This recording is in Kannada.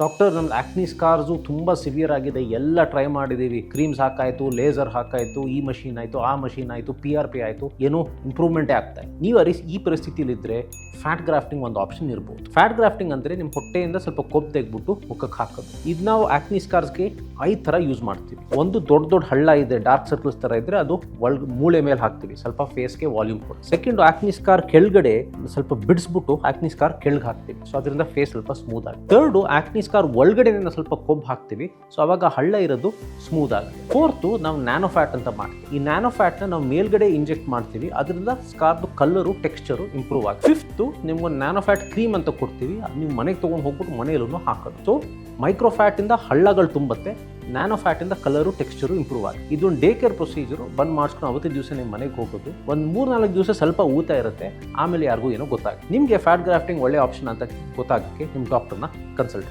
ಡಾಕ್ಟರ್ ನಮ್ಮ ಆಕ್ನಿ ಸ್ಕಾರ್ಸು ತುಂಬ ಸಿವಿಯರ್ ಆಗಿದೆ. ಎಲ್ಲ ಟ್ರೈ ಮಾಡಿದ್ದೀವಿ ಕ್ರೀಮ್ಸ್ ಹಾಕಾಯಿತು ಲೇಸರ್ ಹಾಕಾಯಿತು, ಈ ಮಷೀನ್ ಆಯಿತು, ಆ ಮಷೀನ್ ಆಯಿತು ಪಿ ಆರ್ ಪಿ ಆಯಿತು. ಏನೋ ಇಂಪ್ರೂವ್ಮೆಂಟೇ ಆಗ್ತಾ ಇದೆ ನೀವು ಅರಿಸ್, ಈ ಪರಿಸ್ಥಿತಿಲಿದ್ದರೆ ಫ್ಯಾಟ್ ಗ್ರಾಫ್ಟಿಂಗ್ ಒಂದು ಆಪ್ಷನ್ ಇರ್ಬೋದು. ಫ್ಯಾಟ್ ಗ್ರಾಫ್ಟಿಂಗ್ ಅಂದರೆ ನಿಮ್ಮ ಹೊಟ್ಟೆಯಿಂದ ಸ್ವಲ್ಪ ಕೊಬ್ಬು ತೆಗೆದ್ಬಿಟ್ಟು ಮುಖಕ್ಕೆ ಹಾಕೋದು. ಇದು ನಾವು ಆಕ್ನಿ ಸ್ಕಾರ್ಸ್ಗೆ ಐದು ಥರ ಯೂಸ್ ಮಾಡ್ತೀವಿ. ಒಂದು ದೊಡ್ಡ ದೊಡ್ಡ ಹಳ್ಳ ಇದೆ ಡಾರ್ಕ್ ಸರ್ಕಲ್ಸ್ ಥರ ಇದ್ದರೆ ಅದು ಮೂಳೆ ಮೇಲೆ ಹಾಕ್ತೀವಿ, ಸ್ವಲ್ಪ ಫೇಸ್ಗೆ ವಾಲ್ಯೂಮ್ ಕೊಡಿ. ಸೆಕೆಂಡ್ ಆಕ್ನಿಸ್ ಸ್ಕಾರ್ ಕೆಳಗಡೆ ಸ್ವಲ್ಪ ಬಿಡಿಸ್ಬಿಟ್ಟು ಆಕ್ನಿಸ್ ಕಾರ್ ಕೆಳಗೆ ಹಾಕ್ತೀವಿ. ಸೊ ಅದರಿಂದ ಫೇಸ್ ಸ್ವಲ್ಪ ಸ್ಮೂತ್ ಆಗುತ್ತೆ. ಥರ್ಡು ಆಕ್ನಿಸ್ ಸ್ಕಾರ್ ಒಳಗಡೆ ಸ್ವಲ್ಪ ಕೊಬ್ಬು ಹಾಕ್ತೀವಿ. ಸೊ ಅವಾಗ ಹಳ್ಳ ಇರೋದು ಸ್ಮೂತ್ ಆಗುತ್ತೆ. ಫೋರ್ತು ನಾವು ನ್ಯಾನೋ ಫ್ಯಾಟ್ ಅಂತ ಮಾಡ್ತೀವಿ. ಈ ನ್ಯಾನೋ ಫ್ಯಾಟ್ನ ನಾವು ಮೇಲ್ಗಡೆ ಇಂಜೆಕ್ಟ್ ಮಾಡ್ತೀವಿ. ಅದರಿಂದ ಸ್ಕಾರ್ದು ಕಲರು ಟೆಕ್ಸ್ಚರು ಇಂಪ್ರೂವ್ ಆಗುತ್ತೆ. ಫಿಫ್ತು ನಿಮ್ಗೆ ನ್ಯಾನೋ ಫ್ಯಾಟ್ ಕ್ರೀಮ್ ಅಂತ ಕೊಡ್ತೀವಿ. ನೀವು ಮನೆಗೆ ತೊಗೊಂಡು ಹೋಗ್ಬಿಟ್ಟು ಮನೆಯಲ್ಲೂ ಹಾಕೋದು. ಸೊ ಮೈಕ್ರೋ ಫ್ಯಾಟಿಂದ ಹಳ್ಳಗಳು ತುಂಬುತ್ತೆ ನ್ಯಾನೋ ಫ್ಯಾಟಿಂದ ಕಲರು, ಟೆಕ್ಸ್ಚರು ಇಂಪ್ರೂವ್ ಆಗುತ್ತೆ. ಇದೊಂದು ಡೇ ಕೇರ್ ಪ್ರೊಸೀಜರು ಬಂದ್ ಮಾಡಿಸ್ಕೊಂಡು ಅವತ್ತಿನ ದಿವಸ ನಿಮ್ಮ ಮನೆಗೆ ಹೋಗೋದು. ಒಂದು ಮೂರು ನಾಲ್ಕು ದಿವಸ ಸ್ವಲ್ಪ ಊತ ಇರುತ್ತೆ, ಆಮೇಲೆ ಯಾರಿಗೂ ಏನೋ ಗೊತ್ತಾಗುತ್ತೆ. ನಿಮಗೆ ಫ್ಯಾಟ್ ಗ್ರಾಫ್ಟಿಂಗ್ ಒಳ್ಳೆ ಆಪ್ಷನ್ ಅಂತ ಗೊತ್ತಾಗಕ್ಕೆ ನಿಮ್ಮ ಡಾಕ್ಟರ್ನ ಕನ್ಸಲ್ಟ್